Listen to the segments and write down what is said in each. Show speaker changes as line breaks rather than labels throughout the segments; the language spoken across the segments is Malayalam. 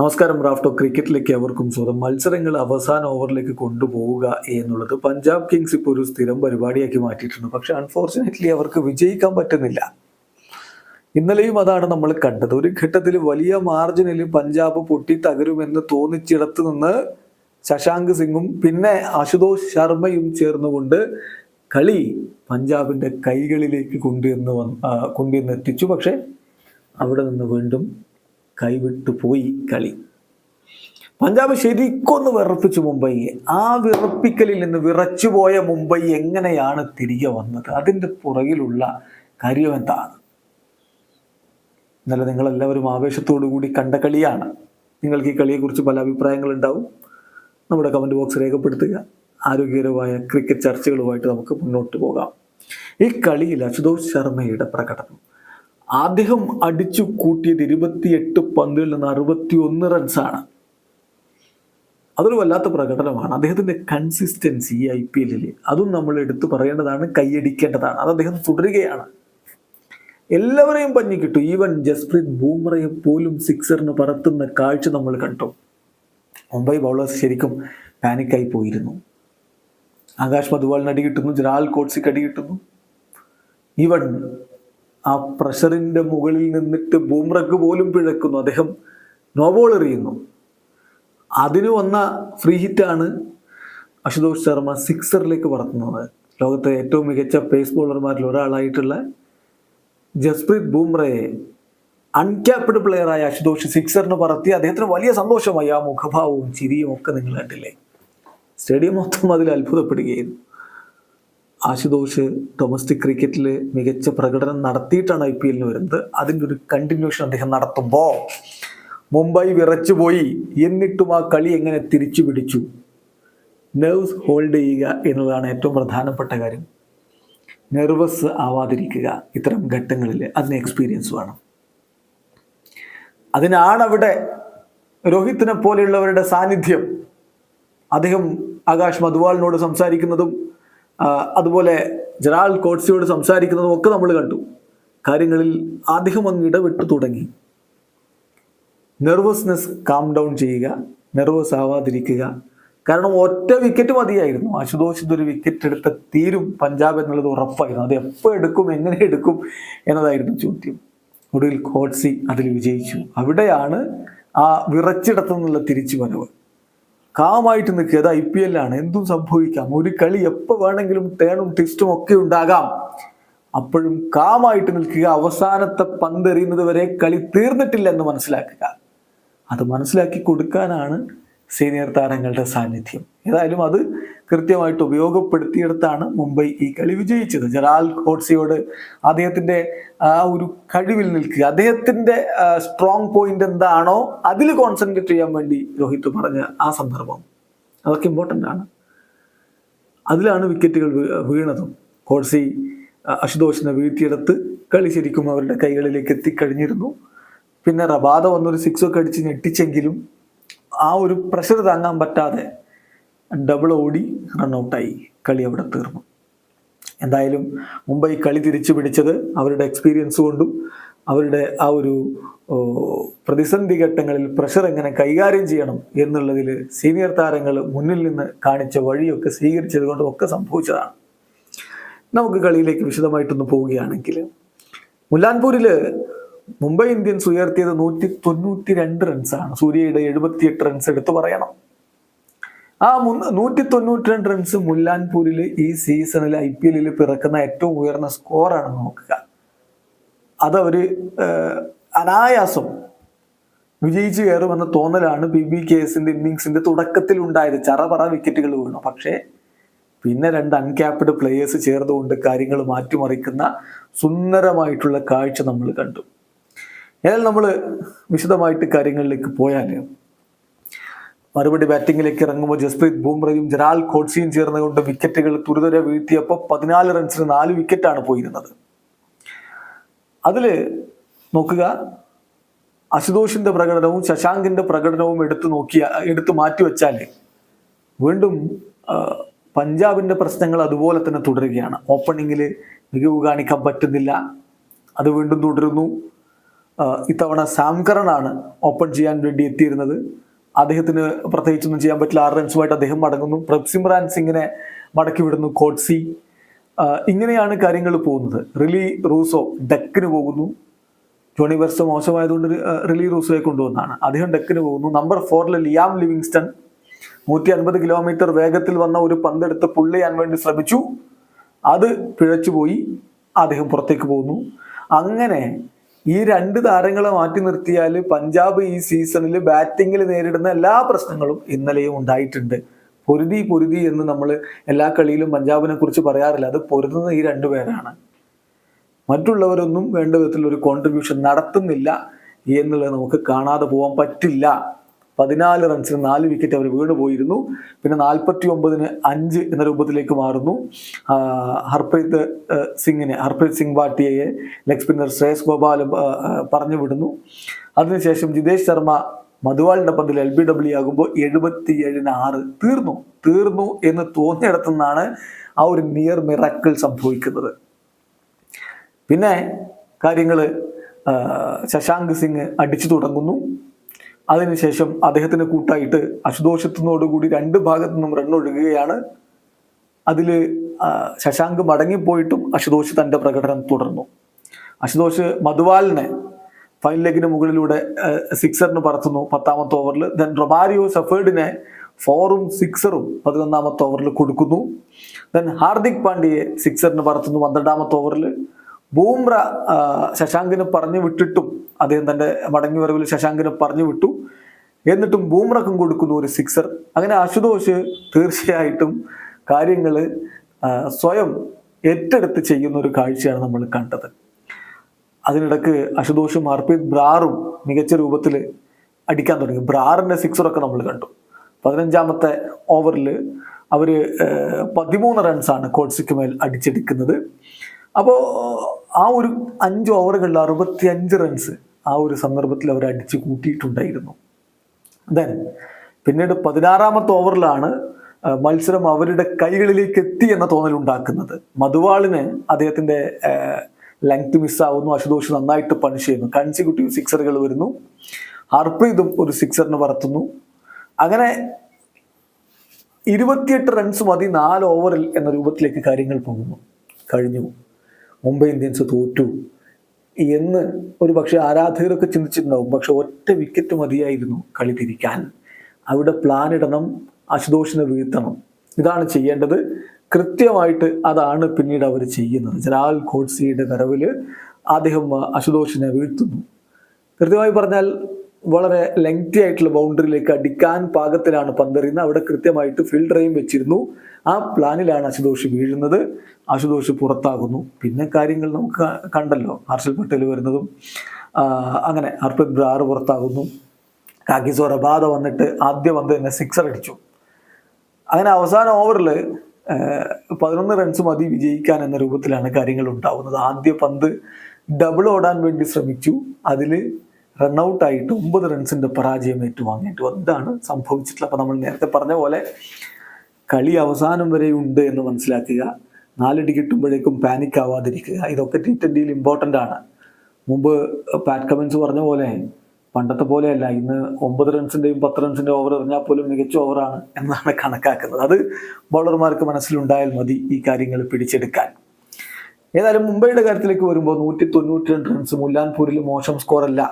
നമസ്കാരം റാഫ്റ്റോ ക്രിക്കറ്റിലേക്ക് അവർക്കും സ്വന്തം മത്സരങ്ങൾ അവസാന ഓവറിലേക്ക് കൊണ്ടുപോവുക എന്നുള്ളത് പഞ്ചാബ് കിങ്സ് ഇപ്പോൾ ഒരു സ്ഥിരം പരിപാടിയാക്കി മാറ്റിയിട്ടുണ്ട്. പക്ഷെ അൺഫോർച്ചുനേറ്റ്ലി അവർക്ക് വിജയിക്കാൻ പറ്റുന്നില്ല. ഇന്നലെയും അതാണ് നമ്മൾ കണ്ടത്. ഒരു ഘട്ടത്തിൽ വലിയ മാർജിനിൽ പഞ്ചാബ് പൊട്ടി തകരുമെന്ന് തോന്നിച്ചിടത്ത് നിന്ന് ശശാങ്ക് സിംഗും പിന്നെ അശുതോഷ് ശർമ്മയും ചേർന്നുകൊണ്ട് കളി പഞ്ചാബിന്റെ കൈകളിലേക്ക് കൊണ്ടുവന്ന് വന്ന് കൊണ്ടുവന്ന് എത്തിച്ചു. പക്ഷെ അവിടെ നിന്ന് വീണ്ടും കൈവിട്ടു പോയി കളി. പഞ്ചാബ് ശരിക്കൊന്ന് വിറപ്പിച്ചു മുംബൈയെ. ആ വിറപ്പിക്കലിൽ നിന്ന് വിറച്ചുപോയ മുംബൈ എങ്ങനെയാണ് തിരികെ വന്നത്? അതിന്റെ പുറകിലുള്ള കാര്യം എന്താണ്? ഇന്നലെ നിങ്ങളെല്ലാവരും ആവേശത്തോടു കൂടി കണ്ട കളിയാണ്. നിങ്ങൾക്ക് ഈ കളിയെക്കുറിച്ച് പല അഭിപ്രായങ്ങൾ ഉണ്ടാവും നമ്മുടെ കമന്റ് ബോക്സ് രേഖപ്പെടുത്തുക. ആരോഗ്യകരമായ ക്രിക്കറ്റ് ചർച്ചകളുമായിട്ട് നമുക്ക് മുന്നോട്ട് പോകാം. ഈ കളിയിൽ അശുതോഷ് ശർമ്മയുടെ പ്രകടനം. അദ്ദേഹം അടിച്ചു കൂട്ടിയത് ഇരുപത്തിയെട്ട് പന്തുകളിൽ നിന്ന് അറുപത്തി ഒന്ന് റൺസാണ്. അതൊരു വല്ലാത്ത പ്രകടനമാണ്. അദ്ദേഹത്തിന്റെ കൺസിസ്റ്റൻസി ഈ ഐ പി എല്ലിൽ അതും നമ്മൾ എടുത്തു പറയേണ്ടതാണ് കൈയടിക്കേണ്ടതാണ്. അത് അദ്ദേഹം തുടരുകയാണ്. എല്ലാവരെയും പഞ്ഞി കിട്ടും. ഈവൻ ജസ്പ്രീത് ബൂമറയെ പോലും സിക്സറിന് പറത്തുന്ന കാഴ്ച നമ്മൾ കണ്ടു. മുംബൈ ബൗളേഴ്സ് ശരിക്കും പാനിക്കായി പോയിരുന്നു. ആകാശ് മധുവാളിന് അടി കിട്ടുന്നു ജലാൽ കോട്സിക്ക് അടി കിട്ടുന്നു. ഈവൻ ആ പ്രഷറിന്റെ മുകളിൽ നിന്നിട്ട് ബൂമ്രക്ക് പോലും പിഴക്കുന്നു. അദ്ദേഹം നോബോൾ എറിയുന്നു. അതിന് വന്ന ഫ്രീ ഹിറ്റാണ് അശുതോഷ് ശർമ്മ സിക്സറിലേക്ക് പറത്തുന്നത്. ലോകത്തെ ഏറ്റവും മികച്ച പേസ് ബോളർമാരിൽ ഒരാളായിട്ടുള്ള ജസ്പ്രീത് ബൂംറയെ അൺക്യാപ്ഡ് പ്ലെയറായ അശുതോഷ് സിക്സറിന് പറത്തി. അദ്ദേഹത്തിന് വലിയ സന്തോഷമായി ആ മുഖഭാവവും ചിരിയും ഒക്കെ നിങ്ങൾ കണ്ടില്ലേ? സ്റ്റേഡിയം മൊത്തം അതിൽ അത്ഭുതപ്പെടുകയായിരുന്നു. ആശുതോഷ് ഡൊമസ്റ്റിക് ക്രിക്കറ്റിൽ മികച്ച പ്രകടനം നടത്തിയിട്ടാണ് ഐ പി എല്ലിന് വരുന്നത്. അതിന്റെ ഒരു കണ്ടിന്യൂഷൻ അദ്ദേഹം നടത്തുമ്പോൾ മുംബൈ വിറച്ചുപോയി എന്നിട്ടും ആ കളി എങ്ങനെ തിരിച്ചു പിടിച്ചു? നെർവ്സ് ഹോൾഡ് ചെയ്യുക എന്നതാണ് ഏറ്റവും പ്രധാനപ്പെട്ട കാര്യം. നെർവസ് ആവാതിരിക്കുക ഇത്തരം ഘട്ടങ്ങളിൽ അതിന് എക്സ്പീരിയൻസ് വേണം. അതിനാണ് അവിടെ രോഹിത്തിനെ പോലെയുള്ളവരുടെ സാന്നിധ്യം. അദ്ദേഹം ആകാശ് മധുവാളിനോട് സംസാരിക്കുന്നതും അതുപോലെ ജറാൽ കോട്സിയോട് സംസാരിക്കുന്നതും ഒക്കെ നമ്മൾ കണ്ടു. കാര്യങ്ങളിൽ അദ്ദേഹം അങ്ങ് ഇടപെട്ടു തുടങ്ങി. നെർവസ്നെസ് കാം ഡൗൺ ചെയ്യുക നെർവസ് ആവാതിരിക്കുക. കാരണം ഒറ്റ വിക്കറ്റ് മതിയായിരുന്നു. ആശുതോഷ് ഒരു വിക്കറ്റ് എടുത്ത തീരും പഞ്ചാബ് എന്നുള്ളത് ഉറപ്പായിരുന്നു. അത് എപ്പോൾ എടുക്കും എങ്ങനെ എടുക്കും എന്നതായിരുന്നു ചോദ്യം. ഒടുവിൽ കോട്സി അതിൽ വിജയിച്ചു. അവിടെയാണ് ആ വിറച്ചിടത്തു നിന്നുള്ള തിരിച്ചു വരവ് കാമായിട്ട് നിൽക്കുക. അത് ഐ പി എല്ലാണ് എന്തും സംഭവിക്കാം. ഒരു കളി എപ്പോൾ വേണമെങ്കിലും ടേണും ട്വിസ്റ്റും ഒക്കെ ഉണ്ടാകാം. അപ്പോഴും കാമായിട്ട് നിൽക്കുക. അവസാനത്തെ പന്തെറിയുന്നത് വരെ കളി തീർന്നിട്ടില്ല എന്ന് മനസ്സിലാക്കുക. അത് മനസ്സിലാക്കി കൊടുക്കാനാണ് സീനിയർ താരങ്ങളുടെ സാന്നിധ്യം. ഏതായാലും അത് കൃത്യമായിട്ട് ഉപയോഗപ്പെടുത്തിയെടുത്താണ് മുംബൈ ഈ കളി വിജയിച്ചത്. ജലാൽ കോട്സിയോട് അദ്ദേഹത്തിന്റെ ആ ഒരു കഴിവിൽ നിൽക്കുക. അദ്ദേഹത്തിന്റെ സ്ട്രോങ് പോയിന്റ് എന്താണോ അതിൽ കോൺസെൻട്രേറ്റ് ചെയ്യാൻ വേണ്ടി രോഹിത് പറഞ്ഞ ആ സന്ദർഭം അതൊക്കെ ഇമ്പോർട്ടന്റ് ആണ്. അതിലാണ് വിക്കറ്റുകൾ വീണതും. കോഴ്സി അശുതോഷിനെ വീഴ്ത്തിയെടുത്ത് കളി ശരിക്കും അവരുടെ കൈകളിലേക്ക് എത്തിക്കഴിഞ്ഞിരുന്നു. പിന്നെ റബാദ വന്നൊരു സിക്സ് ഒക്കെ അടിച്ച് ഞെട്ടിച്ചെങ്കിലും ആ ഒരു പ്രഷർ താങ്ങാൻ പറ്റാതെ ഡബിൾ ഓടി റണ്ണൗട്ടായി കളി അവിടെ തീർന്നു. എന്തായാലും മുംബൈ കളി തിരിച്ചു പിടിച്ചത് അവരുടെ എക്സ്പീരിയൻസ് കൊണ്ടും അവരുടെ ആ ഒരു പ്രതിസന്ധി ഘട്ടങ്ങളിൽ പ്രഷർ എങ്ങനെ കൈകാര്യം ചെയ്യണം എന്നുള്ളതിൽ സീനിയർ താരങ്ങൾ മുന്നിൽ നിന്ന് കാണിച്ച വഴിയൊക്കെ സ്വീകരിച്ചത് കൊണ്ടും ഒക്കെ സംഭവിച്ചതാണ്. നമുക്ക് കളിയിലേക്ക് വിശദമായിട്ടൊന്ന് പോവുകയാണെങ്കിൽ മുല്ലാൻപൂരിൽ മുംബൈ ഇന്ത്യൻസ് ഉയർത്തിയത് നൂറ്റി തൊണ്ണൂറ്റി രണ്ട് റൺസാണ് സൂര്യയുടെ എഴുപത്തിയെട്ട് റൺസ് എടുത്തു പറയണം. ആ നൂറ്റി തൊണ്ണൂറ്റി രണ്ട് റൺസ് മുല്ലാൻപൂരിൽ ഈ സീസണിൽ ഐ പി എല്ലിൽ പിറക്കുന്ന ഏറ്റവും ഉയർന്ന സ്കോറാണ് നോക്കുക. അതവർ അനായാസം വിജയിച്ചു കയറുമെന്ന തോന്നലാണ് പി ബി കെ എസിന്റെ ഇന്നിങ്സിന്റെ തുടക്കത്തിൽ ഉണ്ടായത് ചറപറ വിക്കറ്റുകൾ വീണു. പക്ഷേ പിന്നെ രണ്ട് അൺക്യാപ്ഡ് പ്ലേയേഴ്സ് ചേർന്നുകൊണ്ട് കാര്യങ്ങൾ മാറ്റിമറിക്കുന്ന സുന്ദരമായിട്ടുള്ള കാഴ്ച നമ്മൾ കണ്ടു. എന്നാൽ നമ്മൾ വിശദമായിട്ട് കാര്യങ്ങളിലേക്ക് പോയാൽ മറുപടി ബാറ്റിംഗിലേക്ക് ഇറങ്ങുമ്പോൾ ജസ്പ്രീത് ബുംറയും ജലാൽ കോട്സിയും ചേർന്നുകൊണ്ട് വിക്കറ്റുകൾ തുരിതര വീഴ്ത്തിയപ്പോൾ പതിനാല് റൺസിന് നാല് വിക്കറ്റാണ് പോയിരുന്നത്. അതിൽ നോക്കുക അശുതോഷിന്റെ പ്രകടനവും ശശാങ്കിന്റെ പ്രകടനവും എടുത്തു നോക്കിയ എടുത്തു മാറ്റിവെച്ചാൽ വീണ്ടും പഞ്ചാബിന്റെ പ്രശ്നങ്ങൾ അതുപോലെ തന്നെ തുടരുകയാണ്. ഓപ്പണിങ്ങിൽ മികവ് കാണിക്കാൻ പറ്റുന്നില്ല. അത് വീണ്ടും തുടരുന്നു. ഇത്തവണ സാംകരണാണ് ഓപ്പൺ ചെയ്യാൻ വേണ്ടി എത്തിയിരുന്നത്. അദ്ദേഹത്തിന് പ്രത്യേകിച്ചൊന്നും ചെയ്യാൻ പറ്റില്ല. ആറ് റൺസുമായിട്ട് അദ്ദേഹം മടങ്ങുന്നു. പ്രഭ്സിമ്രാൻ സിംഗിനെ മടക്കി വിടുന്നു. കോട്സി. ഇങ്ങനെയാണ് കാര്യങ്ങൾ പോകുന്നത്. റിലി റൂസോ ഡെക്കിന് പോകുന്നു. ജോണി വെർസോ മോശമായതുകൊണ്ട് റിലി റൂസോയെ കൊണ്ടുവന്നാണ്. അദ്ദേഹം ഡെക്കിന് പോകുന്നു. നമ്പർ ഫോറിൽ ലിയാം ലിവിങ്സ്റ്റൺ നൂറ്റി അൻപത് കിലോമീറ്റർ വേഗത്തിൽ വന്ന ഒരു പന്തെടുത്ത് പുള്ളി ചെയ്യാൻ വേണ്ടി ശ്രമിച്ചു. അത് പിഴച്ചുപോയി. അദ്ദേഹം പുറത്തേക്ക് പോകുന്നു. അങ്ങനെ ഈ രണ്ട് താരങ്ങളെ മാറ്റി നിർത്തിയാൽ പഞ്ചാബ് ഈ സീസണിൽ ബാറ്റിങ്ങിൽ നേരിടുന്ന എല്ലാ പ്രശ്നങ്ങളും ഇന്നലെയും ഉണ്ടായിട്ടുണ്ട്. പൊരുതി പൊരുതി എന്ന് നമ്മൾ എല്ലാ കളിയിലും പഞ്ചാബിനെ കുറിച്ച് പറയാറില്ല. അത് പൊരുതുന്ന ഈ രണ്ടു പേരാണ്. മറ്റുള്ളവരൊന്നും വേണ്ട വിധത്തിലൊരു കോൺട്രിബ്യൂഷൻ നടത്തുന്നില്ല എന്നുള്ളത് നമുക്ക് കാണാതെ പോകാൻ പറ്റില്ല. പതിനാല് റൺസിന് നാല് വിക്കറ്റ് അവർ വീണുപോയിരുന്നു പിന്നെ നാൽപ്പത്തി ഒമ്പതിന് അഞ്ച് എന്ന രൂപത്തിലേക്ക് മാറുന്നു. ഹർപ്രീത് സിംഗിനെ ഹർപ്രീത് സിംഗ് ഭാട്ടിയയെ ലെഗ് സ്പിന്നർ ശ്രേയസ് ആ, പറഞ്ഞു വിടുന്നു. അതിനുശേഷം ജിതേഷ് ശർമ്മ മധുവാളിന്റെ പന്തിൽ എൽ ബി ഡബ്ല്യു ആകുമ്പോൾ എഴുപത്തി ഏഴിന് ആറ് തീർന്നു. തീർന്നു എന്ന് തോന്നിയിടത്തുനിന്നാണ് ആ ഒരു നിയർ മിറക്കൾ സംഭവിക്കുന്നത്. പിന്നെ കാര്യങ്ങൾ ശശാങ്ക് സിംഗ് അടിച്ചു തുടങ്ങുന്നു. അതിനുശേഷം അദ്ദേഹത്തിന് കൂട്ടായിട്ട് അശുതോഷത്തിനോടുകൂടി രണ്ട് ഭാഗത്തു നിന്നും റണ്ണൊഴുകുകയാണ് അതിൽ ശശാങ്ക് മടങ്ങിപ്പോയിട്ടും അശുതോഷ് തന്റെ പ്രകടനം തുടർന്നു. അശുതോഷ് മധുവാലിനെ ഫൈൻ ലെഗിന് മുകളിലൂടെ സിക്സറിന് പറത്തുന്നു പത്താമത്തെ ഓവറിൽ ദെൻ റൊമാരിയോ സഫേർഡിനെ ഫോറും സിക്സറും പതിനൊന്നാമത്തെ ഓവറിൽ കൊടുക്കുന്നു. ദെൻ ഹാർദിക് പാണ്ഡ്യയെ സിക്സറിന് പറത്തുന്നു പന്ത്രണ്ടാമത്തെ ഓവറിൽ ബൂംറ ശശാങ്കിന് പറഞ്ഞു വിട്ടിട്ടും അദ്ദേഹം തന്റെ മടങ്ങി വരവിൽ ശശാങ്കിനെ പറഞ്ഞു വിട്ടു. എന്നിട്ടും ബൂമറക്കം കൊടുക്കുന്നു ഒരു സിക്സർ അങ്ങനെ അശുതോഷ് തീർച്ചയായിട്ടും കാര്യങ്ങൾ സ്വയം ഏറ്റെടുത്ത് ചെയ്യുന്ന ഒരു കാഴ്ചയാണ് നമ്മൾ കണ്ടത്. അതിനിടക്ക് അശുതോഷും അർപ്പിത് ബ്രാറും മികച്ച രൂപത്തിൽ അടിക്കാൻ തുടങ്ങി. ബ്രാറിന്റെ സിക്സറൊക്കെ നമ്മൾ കണ്ടു. പതിനഞ്ചാമത്തെ ഓവറിൽ അവർ പതിമൂന്ന് റൺസാണ് കോട്സിക്ക് മേൽ അടിച്ചെടുക്കുന്നത്. അപ്പോൾ ആ ഒരു അഞ്ച് ഓവറുകളിൽ അറുപത്തി അഞ്ച് റൺസ് ആ ഒരു സന്ദർഭത്തിൽ അവർ അടിച്ചു കൂട്ടിയിട്ടുണ്ടായിരുന്നു. ദെൻ പിന്നീട് പതിനാറാമത്തെ ഓവറിലാണ് മത്സരം അവരുടെ കൈകളിലേക്ക് എത്തി എന്ന തോന്നൽ ഉണ്ടാക്കുന്നത് മധുവാളിന് അദ്ദേഹത്തിന്റെ ലെങ്ത് മിസ്സാവുന്നു അശുതോഷ് നന്നായിട്ട് പണിഷ് ചെയ്യുന്നു. കൺസിക്യൂട്ടീവ് സിക്സറുകൾ വരുന്നു. ഹർപ്രീതും ഒരു സിക്സറിന് പറത്തുന്നു അങ്ങനെ ഇരുപത്തിയെട്ട് റൺസ് മതി നാല് ഓവറിൽ എന്ന രൂപത്തിലേക്ക് കാര്യങ്ങൾ പോകുന്നു. കഴിഞ്ഞു. മുംബൈ ഇന്ത്യൻസ് തോറ്റു. എന്ന് ഒരു പക്ഷെ ആരാധകരൊക്കെ ചിന്തിച്ചിട്ടുണ്ടാവും. പക്ഷെ ഒറ്റ വിക്കറ്റ് മതിയായിരുന്നു കളി തിരിക്കാൻ. അവിടെ പ്ലാൻ ഇടണം അശുതോഷിനെ വീഴ്ത്തണം. ഇതാണ് ചെയ്യേണ്ടത്. കൃത്യമായിട്ട് അതാണ് പിന്നീട് അവർ ചെയ്യുന്നത്. ജലാൽ കോഡ്സിയുടെ വരവിൽ അദ്ദേഹം അശുതോഷിനെ വീഴ്ത്തുന്നു. കൃത്യമായി പറഞ്ഞാൽ വളരെ ലെങ്തി ആയിട്ടുള്ള ബൗണ്ടറിയിലേക്ക് അടിക്കാൻ പാകത്തിലാണ് പന്തെറിയുന്നത്. അവിടെ കൃത്യമായിട്ട് ഫീൽഡറേയും വെച്ചിരുന്നു. ആ പ്ലാനിലാണ് അശുതോഷ് വീഴുന്നത്. അശുതോഷ് പുറത്താകുന്നു. പിന്നെ കാര്യങ്ങൾ നമുക്ക് കണ്ടല്ലോ. ഹർഷൽ പട്ടേൽ വരുന്നതും അങ്ങനെ ഹർപ്രീത് ബ്രാർ പുറത്താകുന്നു. കാക്കിസോർ റബാദ വന്നിട്ട് ആദ്യം വന്ന് തന്നെ സിക്സർ അടിച്ചു. അങ്ങനെ അവസാന ഓവറിൽ പതിനൊന്ന് റൺസ് മതി വിജയിക്കാൻ എന്ന രൂപത്തിലാണ് കാര്യങ്ങൾ ഉണ്ടാവുന്നത്. ആദ്യ പന്ത് ഡബിൾ ഓടാൻ വേണ്ടി ശ്രമിച്ചു. അതിൽ റണ്ണൗട്ടായിട്ട് ഒമ്പത് റൺസിന്റെ പരാജയം ഏറ്റുവാങ്ങിയിട്ട് എന്താണ് സംഭവിച്ചിട്ടുള്ളത് അപ്പോൾ നമ്മൾ നേരത്തെ പറഞ്ഞ പോലെ കളി അവസാനം വരെ ഉണ്ട് എന്ന് മനസ്സിലാക്കുക. നാലടി കിട്ടുമ്പോഴേക്കും പാനിക് ആവാതിരിക്കുക. ഇതൊക്കെ ടി ട്വന്റിയിൽ ഇമ്പോർട്ടന്റ് ആണ്. മുമ്പ് പാറ്റ് കമൻസ് പറഞ്ഞ പോലെ പണ്ടത്തെ പോലെയല്ല. ഇന്ന് ഒമ്പത് റൺസിന്റെയും പത്ത് റൺസിന്റെ ഓവർ എറിഞ്ഞാൽ പോലും മികച്ച ഓവറാണ് എന്നാണ് കണക്കാക്കുന്നത്. അത് ബൗളർമാർക്ക് മനസ്സിലുണ്ടായാൽ മതി ഈ കാര്യങ്ങൾ പിടിച്ചെടുക്കാൻ. ഏതായാലും മുംബൈയുടെ കാര്യത്തിലേക്ക് വരുമ്പോൾ നൂറ്റി തൊണ്ണൂറ്റി രണ്ട് റൺസ് മുല്ലാൻപൂരിൽ മോശം സ്കോറല്ല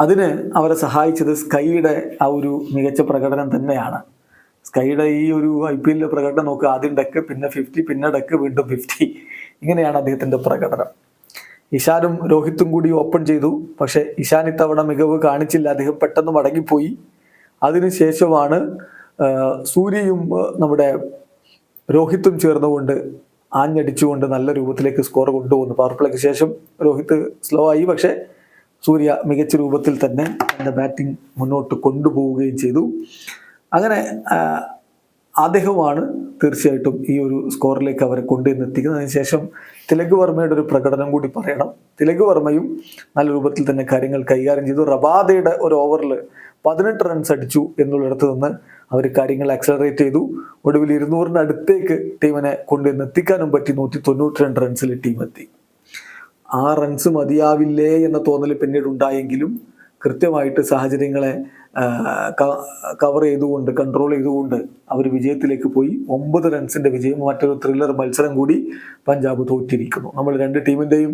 അതിന് അവരെ സഹായിച്ചത് സ്കൈയുടെ ആ ഒരു മികച്ച പ്രകടനം തന്നെയാണ്. സ്കൈയുടെ ഈ ഒരു ഐ പി എല്ലിലെ പ്രകടനം നോക്കുക ആദ്യം ഡക്ക് പിന്നെ ഫിഫ്റ്റി പിന്നെ ഡക്ക് വീണ്ടും ഫിഫ്റ്റി ഇങ്ങനെയാണ് അദ്ദേഹത്തിന്റെ പ്രകടനം. ഇഷാനും രോഹിത്തും കൂടി ഓപ്പൺ ചെയ്തു. പക്ഷേ ഇഷാൻ ഇത്തവണ മികവ് കാണിച്ചില്ല. അദ്ദേഹം പെട്ടെന്ന് മടങ്ങിപ്പോയി. അതിനുശേഷമാണ് സൂര്യയും നമ്മുടെ രോഹിത്തും ചേർന്നുകൊണ്ട് ആഞ്ഞടിച്ചുകൊണ്ട് നല്ല രൂപത്തിലേക്ക് സ്കോർ കൊണ്ടുപോകുന്നു പവർ പ്ലേക്ക് ശേഷം രോഹിത്ത് സ്ലോ ആയി. പക്ഷേ സൂര്യ മികച്ച രൂപത്തിൽ തന്നെ തന്റെ ബാറ്റിംഗ് മുന്നോട്ട് കൊണ്ടുപോവുകയും ചെയ്തു. അങ്ങനെ അദ്ദേഹമാണ് തീർച്ചയായിട്ടും ഈ ഒരു സ്കോറിലേക്ക് അവരെ കൊണ്ടുവന്ന് എത്തിക്കുന്നത് അതിനുശേഷം തിലക് വർമ്മയുടെ ഒരു പ്രകടനം കൂടി പറയണം. തിലക് വർമ്മയും നല്ല രൂപത്തിൽ തന്നെ കാര്യങ്ങൾ കൈകാര്യം ചെയ്തു. റബാദയുടെ ഒരു ഓവറിൽ പതിനെട്ട് റൺസ് അടിച്ചു എന്നുള്ളിടത്ത് നിന്ന് അവർ കാര്യങ്ങൾ ആക്സലറേറ്റ് ചെയ്തു. ഒടുവിൽ ഇരുന്നൂറിന് അടുത്തേക്ക് ടീമിനെ കൊണ്ടുവന്ന് എത്തിക്കാനും പറ്റി നൂറ്റി തൊണ്ണൂറ്റി രണ്ട് റൺസിൽ ടീം എത്തി. ആ റൺസ് മതിയാവില്ലേ എന്ന തോന്നൽ പിന്നീട് ഉണ്ടായെങ്കിലും കൃത്യമായിട്ട് സാഹചര്യങ്ങളെ കവർ ചെയ്തുകൊണ്ട് കൺട്രോൾ ചെയ്തുകൊണ്ട് അവർ വിജയത്തിലേക്ക് പോയി. ഒമ്പത് റൺസിന്റെ വിജയം മറ്റൊരു ത്രില്ലർ മത്സരം കൂടി പഞ്ചാബ് തോറ്റിരിക്കുന്നു. നമ്മൾ രണ്ട് ടീമിന്റെയും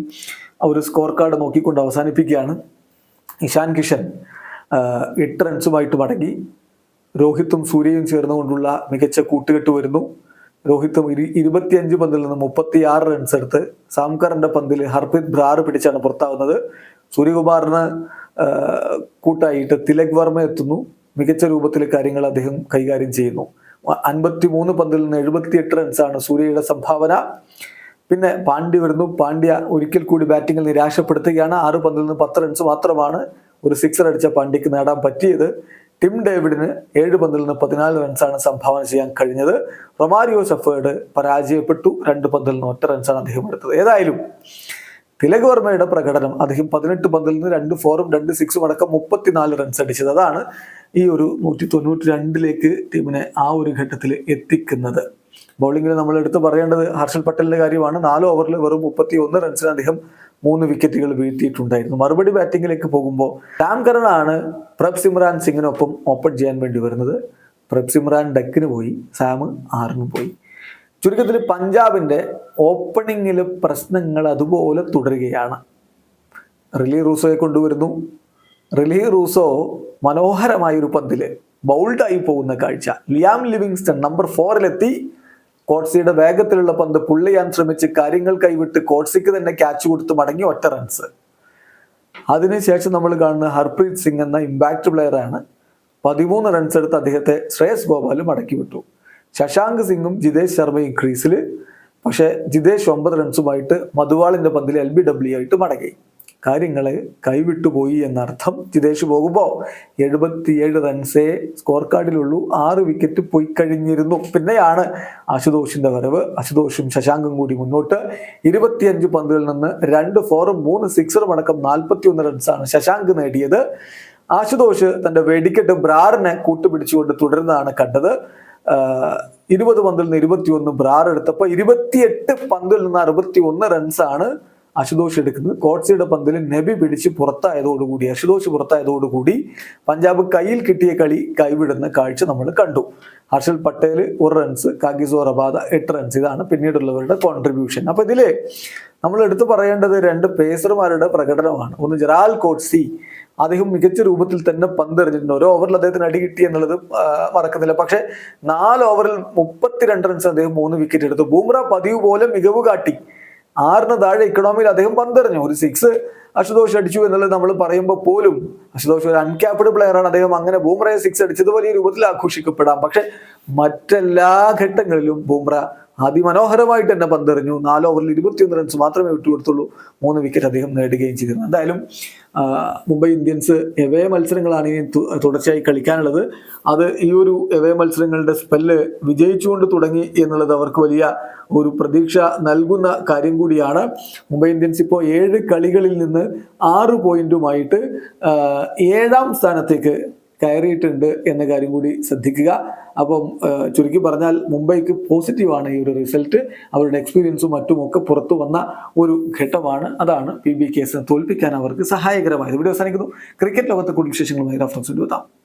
ഒരു സ്കോർ കാർഡ് നോക്കിക്കൊണ്ട് അവസാനിപ്പിക്കുകയാണ്. ഇഷാൻ കിഷൻ എട്ട് റൺസുമായിട്ട് മടങ്ങി. രോഹിത്തും സൂര്യയും ചേർന്നുകൊണ്ടുള്ള മികച്ച കൂട്ടുകെട്ട് വരുന്നു. രോഹിത്തും ഇരു ഇരുപത്തിയഞ്ച് പന്തിൽ നിന്ന് മുപ്പത്തി ആറ് റൺസ് എടുത്ത് സാംകറിന്റെ പന്തിൽ ഹർപ്രീത് ബ്രാർ പിടിച്ചാണ് പുറത്താവുന്നത്. സൂര്യകുമാറിന് കൂട്ടായിട്ട് തിലക് വർമ്മ എത്തുന്നു. മികച്ച രൂപത്തിൽ കാര്യങ്ങൾ അദ്ദേഹം കൈകാര്യം ചെയ്യുന്നു. അൻപത്തി മൂന്ന് പന്തിൽ നിന്ന് എഴുപത്തി എട്ട് റൺസാണ് സൂര്യയുടെ സംഭാവന. പിന്നെ പാണ്ഡ്യ വരുന്നു. പാണ്ഡ്യ ഒരിക്കൽ കൂടി ബാറ്റിംഗിൽ നിരാശപ്പെടുത്തുകയാണ്. ആറ് പന്തിൽ നിന്ന് പത്ത് റൺസ് മാത്രമാണ് ഒരു സിക്സർ അടിച്ച പാണ്ഡ്യക്ക് നേടാൻ പറ്റിയത്. ടിം ഡേവിഡിന് ഏഴ് പന്തിൽ നിന്ന് പതിനാല് റൺസാണ് സംഭാവന ചെയ്യാൻ കഴിഞ്ഞത്. റൊമാരിയോ സഫേർഡ് പരാജയപ്പെട്ടു. രണ്ട് പന്തിൽ നിന്ന് ഒറ്റ റൺസാണ് അദ്ദേഹം എടുത്തത്. ഏതായാലും തിലക് വർമ്മയുടെ പ്രകടനം അദ്ദേഹം പതിനെട്ട് പന്തിൽ നിന്ന് രണ്ട് ഫോറും രണ്ട് സിക്സും അടക്കം മുപ്പത്തിനാല് റൺസ് അടിച്ചത്. അതാണ് ഈ ഒരു നൂറ്റി തൊണ്ണൂറ്റി രണ്ടിലേക്ക് ടീമിനെ ആ ഒരു ഘട്ടത്തിൽ എത്തിക്കുന്നത്. ബൗളിങ്ങിൽ നമ്മൾ എടുത്ത് പറയേണ്ടത് ഹർഷൽ പട്ടേലിന്റെ കാര്യമാണ്. നാല് ഓവറിൽ വെറും മുപ്പത്തി ഒന്ന് റൺസിന് അദ്ദേഹം മൂന്ന് വിക്കറ്റുകൾ വീഴ്ത്തിയിട്ടുണ്ടായിരുന്നു. മറുപടി ബാറ്റിങ്ങിലേക്ക് പോകുമ്പോൾ ടാം കരണാണ് പ്രഭ് സിമ്രാൻ സിംഗിനൊപ്പം ഓപ്പൺ ചെയ്യാൻ വേണ്ടി വരുന്നത്. പ്രഭ് സിമ്രാൻ ഡെക്കിന് പോയി സാം ആറിന് പോയി. ചുരുക്കത്തിൽ പഞ്ചാബിന്റെ ഓപ്പണിങ്ങിൽ പ്രശ്നങ്ങൾ അതുപോലെ തുടരുകയാണ്. റിലി റൂസോയെ കൊണ്ടുവരുന്നു. റിലി റൂസോ മനോഹരമായ ഒരു പന്തിൽ ബൗൾഡായി പോകുന്ന കാഴ്ച. ലിയാം ലിവിങ്സ്റ്റൺ നമ്പർ ഫോറിലെത്തി. കോട്സിയുടെ വേഗത്തിലുള്ള പന്ത് പുള്ള് ചെയ്യാൻ ശ്രമിച്ച് കാര്യങ്ങൾ കൈവിട്ട് കോട്സിക്ക് തന്നെ ക്യാച്ച് കൊടുത്ത് മടങ്ങി ഒറ്റ റൺസ് അതിനുശേഷം നമ്മൾ കാണുന്ന ഹർപ്രീത് സിംഗ് എന്ന ഇമ്പാക്ട് പ്ലെയറാണ് പതിമൂന്ന് റൺസ് എടുത്ത് അദ്ദേഹത്തെ ശ്രേയസ് ഗോപാലും മടക്കി വിട്ടു ശശാങ്ക് സിംഗും ജിതേഷ് ശർമ്മയും ക്രീസിൽ. പക്ഷേ ജിതേഷ് ഒമ്പത് റൺസുമായിട്ട് മധുവാളിന്റെ പന്തിൽ എൽ ബി ഡബ്ല്യു ആയിട്ട് മടങ്ങി. കാര്യങ്ങൾ കൈവിട്ടുപോയി എന്നർത്ഥം ജിതേഷ് പോകുമ്പോൾ എഴുപത്തിയേഴ് റൺസേ സ്കോർ കാർഡിലുള്ളൂ ആറ് വിക്കറ്റ് പോയി കഴിഞ്ഞിരുന്നു. പിന്നെയാണ് അശുതോഷിന്റെ വരവ്. അശുതോഷും ശശാങ്കും കൂടി മുന്നോട്ട്. ഇരുപത്തിയഞ്ച് പന്തുകളിൽ നിന്ന് രണ്ട് ഫോറും മൂന്ന് സിക്സറും അടക്കം നാൽപ്പത്തിയൊന്ന് റൺസാണ് ശശാങ്ക് നേടിയത്. ആശുതോഷ് തന്റെ വെടിക്കെട്ട് ബ്രാറിനെ കൂട്ടുപിടിച്ചുകൊണ്ട് തുടരുന്നതാണ് കണ്ടത്. ഇരുപത് പന്തിൽ നിന്ന് ഇരുപത്തിയൊന്ന് ബ്രാർ എടുത്തപ്പോൾ ഇരുപത്തിയെട്ട് പന്തിൽ നിന്ന് അറുപത്തി ഒന്ന് റൺസാണ് അശുതോഷ് എടുക്കുന്നത് കോട്സിയുടെ പന്തിൽ നബി പിടിച്ച് പുറത്തായതോടുകൂടി അശുതോഷ് പുറത്തായതോടുകൂടി പഞ്ചാബ് കയ്യിൽ കിട്ടിയ കളി കൈവിടുന്ന കാഴ്ച നമ്മൾ കണ്ടു. ഹർഷൽ പട്ടേൽ ഒരു റൺസ് കാഗിസോ റബാദ എട്ട് റൺസ് ഇതാണ് പിന്നീടുള്ളവരുടെ കോൺട്രിബ്യൂഷൻ അപ്പൊ ഇതിൽ നമ്മൾ എടുത്തു പറയേണ്ടത് രണ്ട് പേസർമാരുടെ പ്രകടനമാണ്. ഒന്ന് ജറാൽ കോട്സി അദ്ദേഹം മികച്ച രൂപത്തിൽ തന്നെ പന്തെറിഞ്ഞിട്ടുണ്ട്. ഓരോ ഓവറിൽ അദ്ദേഹത്തിന് അടി കിട്ടി എന്നുള്ളത് മറക്കുന്നില്ല പക്ഷെ നാല് ഓവറിൽ മുപ്പത്തിരണ്ട് റൺസ് അദ്ദേഹം മൂന്ന് വിക്കറ്റ് എടുത്തു. ബൂമ്ര പതിവ് പോലെ മികവ് കാട്ടി. ആറിന് താഴെ ഇക്കണോമിയിൽ അദ്ദേഹം പന്തെറിഞ്ഞു. ഒരു സിക്സ് അശുതോഷ് അടിച്ചു എന്നുള്ളത് നമ്മൾ പറയുമ്പോൾ പോലും അശുതോഷ് ഒരു അൺക്യാപ്ഡ് പ്ലെയറാണ് അദ്ദേഹം അങ്ങനെ ബൂമ്രയെ സിക്സ് അടിച്ചത് വലിയ രൂപത്തിൽ ആഘോഷിക്കപ്പെടാം. പക്ഷെ മറ്റെല്ലാ ഘട്ടങ്ങളിലും ബൂമ്ര അതിമനോഹരമായിട്ട് തന്നെ പന്തെറിഞ്ഞു. നാല് ഓവറിൽ ഇരുപത്തിയൊന്ന് റൺസ് മാത്രമേ വിട്ടുകൊടുത്തുള്ളൂ മൂന്ന് വിക്കറ്റ് അദ്ദേഹം നേടുകയും ചെയ്തിരുന്നു. എന്തായാലും മുംബൈ ഇന്ത്യൻസ് എവേ മത്സരങ്ങളാണ് ഇനി തുടർച്ചയായി കളിക്കാനുള്ളത്. അത് ഈ ഒരു എവേ മത്സരങ്ങളുടെ സ്പെല്ല് വിജയിച്ചുകൊണ്ട് തുടങ്ങി എന്നുള്ളത് അവർക്ക് വലിയ ഒരു പ്രതീക്ഷ നൽകുന്ന കാര്യം കൂടിയാണ്. മുംബൈ ഇന്ത്യൻസ് ഇപ്പോൾ ഏഴ് കളികളിൽ നിന്ന് ആറ് പോയിന്റുമായിട്ട് ഏഴാം സ്ഥാനത്തേക്ക് കയറിയിട്ടുണ്ട് എന്ന കാര്യം കൂടി ശ്രദ്ധിക്കുക. അപ്പം ചുരുക്കി പറഞ്ഞാൽ മുംബൈക്ക് പോസിറ്റീവാണ് ഈ ഒരു റിസൾട്ട് അവരുടെ എക്സ്പീരിയൻസും മറ്റുമൊക്കെ പുറത്തു വന്ന ഒരു ഘട്ടമാണ്. അതാണ് പി ബി കേസിനെ തോൽപ്പിക്കാൻ അവർക്ക് സഹായകരമായത്. ഇവിടെ അവസാനിക്കുന്നു. ക്രിക്കറ്റ് ലോകത്തെ കൂടുതൽ വിശേഷങ്ങളുമായി റഫറൻസ് എത്താം.